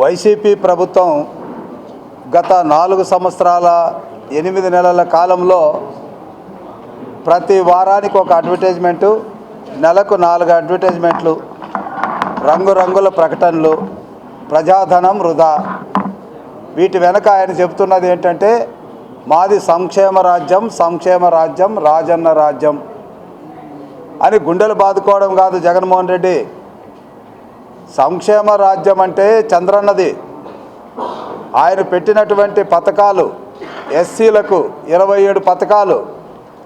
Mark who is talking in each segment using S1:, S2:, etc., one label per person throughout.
S1: YCP ప్రభుత్వం గత నాలుగు సంవత్సరాల ఎనిమిది నెలల కాలంలో ప్రతి వారానికి ఒక అడ్వర్టైజ్మెంటు నెలకు నాలుగు అడ్వర్టైజ్మెంట్లు రంగురంగుల ప్రకటనలు ప్రజాధనం వృధా. వీటి వెనక ఆయన చెబుతున్నది ఏంటంటే మాది సంక్షేమ రాజ్యం సంక్షేమ రాజ్యం రాజన్న రాజ్యం అని గుండెలు బాదుకోవడం కాదు జగన్మోహన్ రెడ్డి. సంక్షేమ రాజ్యం అంటే చంద్రన్నది. ఆయన పెట్టినటువంటి పథకాలు ఎస్సీలకు ఇరవై ఏడు పథకాలు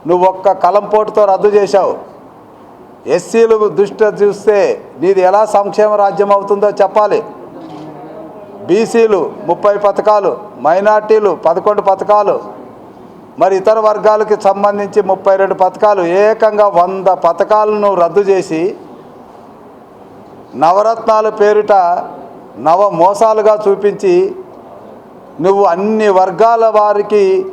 S1: నువ్వు ఒక్క కలంపోటుతో రద్దు చేశావు. ఎస్సీలు దృష్టి చూస్తే నీది ఎలా సంక్షేమ రాజ్యం అవుతుందో చెప్పాలి. బీసీలు ముప్పై పథకాలు మైనార్టీలు పదకొండు పథకాలు మరి ఇతర వర్గాలకి సంబంధించి ముప్పై రెండు పథకాలు ఏకంగా వంద పథకాలను రద్దు చేసి నవరత్నాల పేరిట నవ మోసాలుగా చూపించి నువ్వు అన్ని వర్గాల వారికి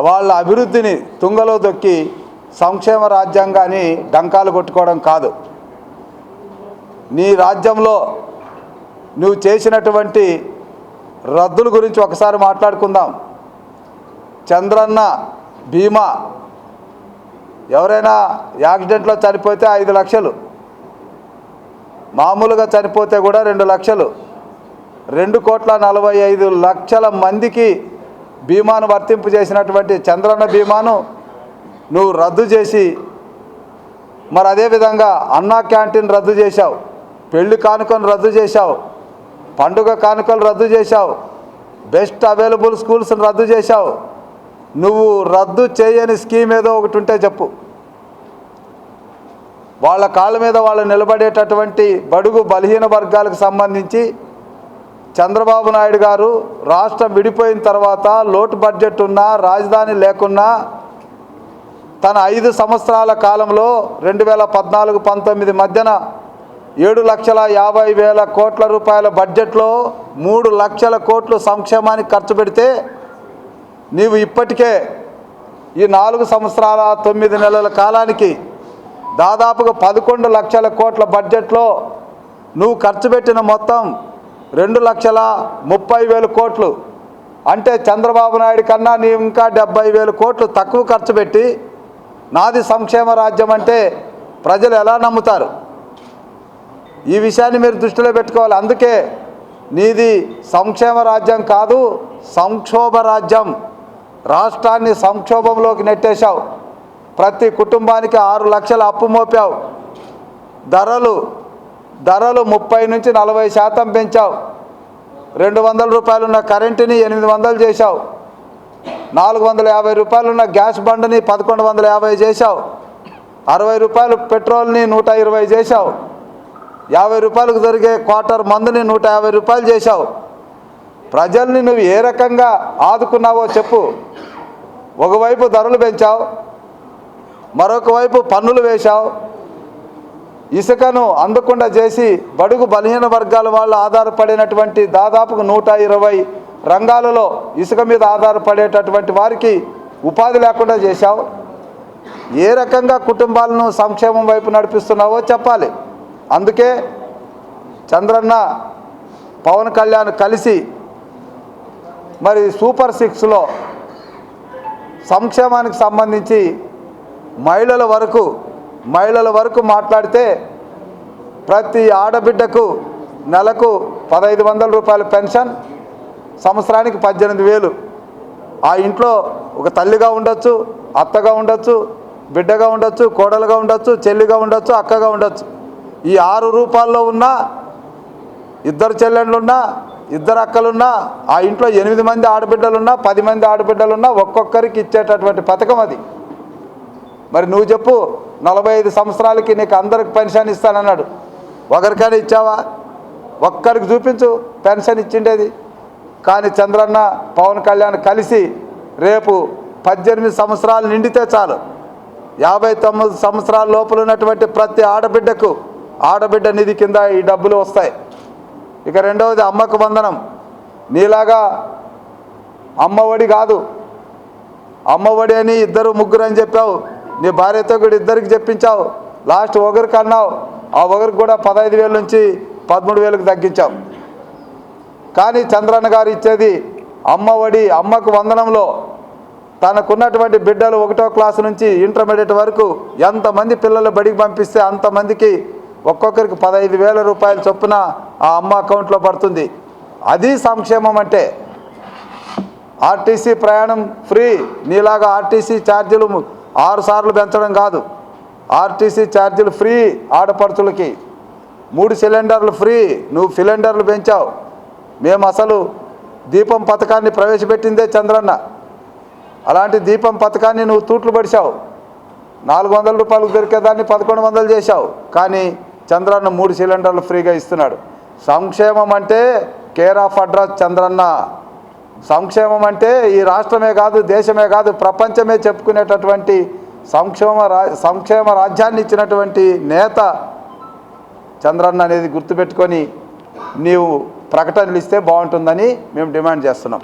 S1: వాళ్ళ అభివృద్ధిని తుంగలో దొక్కి సంక్షేమ రాజ్యాంగాన్ని డంకాలు కొట్టుకోవడం కాదు. నీ రాజ్యంలో నువ్వు చేసినటువంటి రద్దుల గురించి ఒకసారి మాట్లాడుకుందాం. చంద్రన్న బీమా ఎవరైనా యాక్సిడెంట్లో చనిపోతే ఐదు లక్షలు. మామూలుగా చనిపోతే కూడా రెండు లక్షలు. రెండు కోట్ల నలభై ఐదు లక్షల మందికి బీమాను వర్తింపు చేసినటువంటి చంద్రన్న బీమాను నువ్వు రద్దు చేసి మరి అదేవిధంగా అన్నా క్యాంటీన్ రద్దు చేశావు పెళ్ళి కానుకను రద్దు చేశావు పండుగ కానుకలు రద్దు చేశావు బెస్ట్ అవైలబుల్ స్కూల్స్ని రద్దు చేశావు. నువ్వు రద్దు చేయని స్కీమ్ ఏదో ఒకటి ఉంటే చెప్పు. వాళ్ళ కాళ్ళ మీద వాళ్ళు నిలబడేటటువంటి బడుగు బలహీన వర్గాలకు సంబంధించి చంద్రబాబు నాయుడు గారు రాష్ట్రం విడిపోయిన తర్వాత లోటు బడ్జెట్ ఉన్నా రాజధాని లేకున్నా తన ఐదు సంవత్సరాల కాలంలో రెండు వేల పద్నాలుగు పంతొమ్మిది మధ్యన ఏడు లక్షల యాభై వేల కోట్ల రూపాయల బడ్జెట్లో మూడు లక్షల కోట్లు సంక్షేమానికి ఖర్చు పెడితే నీవు ఇప్పటికే ఈ నాలుగు సంవత్సరాల తొమ్మిది నెలల కాలానికి దాదాపుగా పదకొండు లక్షల కోట్ల బడ్జెట్లో నువ్వు ఖర్చు పెట్టిన మొత్తం రెండు లక్షల ముప్పై వేల కోట్లు. అంటే చంద్రబాబు నాయుడు కన్నా నీవు ఇంకా డెబ్బై వేల కోట్లు తక్కువ ఖర్చు పెట్టి నాది సంక్షేమ రాజ్యం అంటే ప్రజలు ఎలా నమ్ముతారు? ఈ విషయాన్ని మీరు దృష్టిలో పెట్టుకోవాలి. అందుకే నీది సంక్షేమ రాజ్యం కాదు సంక్షోభ రాజ్యం. రాష్ట్రాన్ని సంక్షోభంలోకి నెట్టేశావు. ప్రతి కుటుంబానికి ఆరు లక్షల అప్పు మోపావు. ధరలు ధరలు ముప్పై నుంచి నలభై శాతం పెంచావు. రెండు వందల రూపాయలున్న కరెంటుని ఎనిమిది వందలు చేశావు. నాలుగు వందల యాభై రూపాయలున్న గ్యాస్ బండ్ని పదకొండు వందల యాభై చేశావు. అరవై రూపాయలు పెట్రోల్ని నూట ఇరవై చేశావు. యాభై రూపాయలకు దొరికే క్వార్టర్ మందుని నూట యాభై రూపాయలు చేశావు. ప్రజల్ని నువ్వు ఏ రకంగా ఆదుకున్నావో చెప్పు. ఒకవైపు ధరలు పెంచావు మరొక వైపు పన్నులు వేశావు. ఇసుకను అందకుండా చేసి బడుగు బలహీన వర్గాల వాళ్ళు ఆధారపడినటువంటి దాదాపు నూట ఇరవై రంగాలలో ఇసుక మీద ఆధారపడేటటువంటి వారికి ఉపాధి లేకుండా చేశావు. ఏ రకంగా కుటుంబాలను సంక్షేమం వైపు నడిపిస్తున్నావో చెప్పాలి. అందుకే చంద్రన్న పవన్ కళ్యాణ్ కలిసి మరి సూపర్ సిక్స్లో సంక్షేమానికి సంబంధించి మహిళల వరకు మహిళల వరకు మాట్లాడితే ప్రతి ఆడబిడ్డకు నెలకు పదహైదు వందల రూపాయల పెన్షన్ సంవత్సరానికి పద్దెనిమిది వేలు. ఆ ఇంట్లో ఒక తల్లిగా ఉండొచ్చు అత్తగా ఉండొచ్చు బిడ్డగా ఉండొచ్చు కోడలుగా ఉండొచ్చు చెల్లిగా ఉండొచ్చు అక్కగా ఉండొచ్చు. ఈ ఆరు రూపాల్లో ఉన్న ఇద్దరు చెల్లెళ్ళున్నా ఇద్దరు అక్కలున్నా ఆ ఇంట్లో ఎనిమిది మంది ఆడబిడ్డలున్నా పది మంది ఆడబిడ్డలున్నా ఒక్కొక్కరికి ఇచ్చేటటువంటి పథకం అది. మరి నువ్వు చెప్పు నలభై ఐదు సంవత్సరాలకి నీకు అందరికి పెన్షన్ ఇస్తానన్నాడు. ఒకరికైనా ఇచ్చావా? ఒక్కరికి చూపించు పెన్షన్ ఇచ్చిండేది. కానీ చంద్రన్న పవన్ కళ్యాణ్ కలిసి రేపు పద్దెనిమిది సంవత్సరాలు నిండితే చాలు. యాభై తొమ్మిది సంవత్సరాల లోపల ఉన్నటువంటి ప్రతి ఆడబిడ్డకు ఆడబిడ్డ నిధి కింద ఈ డబ్బులు వస్తాయి. ఇక రెండవది అమ్మకు వందనం. నీలాగా అమ్మఒడి కాదు. అమ్మఒడి అని ఇద్దరు ముగ్గురు అని చెప్పావు. నీ భార్యతో కూడా ఇద్దరికి చెప్పించావు. లాస్ట్ ఒకరికి అన్నావు. ఆ ఒకరికి కూడా పదహైదు వేల నుంచి పదమూడు వేలకు తగ్గించావు. కానీ చంద్రన్న గారు ఇచ్చేది అమ్మ ఒడి అమ్మకు వందనంలో. తనకున్నటువంటి బిడ్డలు ఒకటో క్లాస్ నుంచి ఇంటర్మీడియట్ వరకు ఎంతమంది పిల్లలు బడికి పంపిస్తే అంతమందికి ఒక్కొక్కరికి పదహైదు వేల రూపాయల చొప్పున ఆ అమ్మ అకౌంట్లో పడుతుంది. అది సంక్షేమం అంటే. ఆర్టీసీ ప్రయాణం ఫ్రీ. నీలాగా ఆర్టీసీ ఛార్జీలు ఆరు సార్లు పెంచడం కాదు. ఆర్టీసీ ఛార్జీలు ఫ్రీ ఆడపడుచులకి. మూడు సిలిండర్లు ఫ్రీ నువ్వు సిలిండర్లు పెంచావు. మేము అసలు దీపం పథకాన్ని ప్రవేశపెట్టిందే చంద్రన్న. అలాంటి దీపం పథకాన్ని నువ్వు తూట్లు పడిచావు. నాలుగు వందల రూపాయలకు దొరికేదాన్ని పదకొండు వందలు చేశావు. కానీ చంద్రన్న మూడు సిలిండర్లు ఫ్రీగా ఇస్తున్నాడు. సంక్షేమం అంటే కేర్ ఆఫ్ అడ్రస్ చంద్రన్న. సంక్షేమం అంటే ఈ రాష్ట్రమే కాదు దేశమే కాదు ప్రపంచమే చెప్పుకునేటటువంటి సంక్షేమ రా సంక్షేమ రాజ్యాన్ని ఇచ్చినటువంటి నేత చంద్రన్న అనేది గుర్తుపెట్టుకొని నీవు ప్రకటనలు ఇస్తే బాగుంటుందని మేము డిమాండ్ చేస్తున్నాం.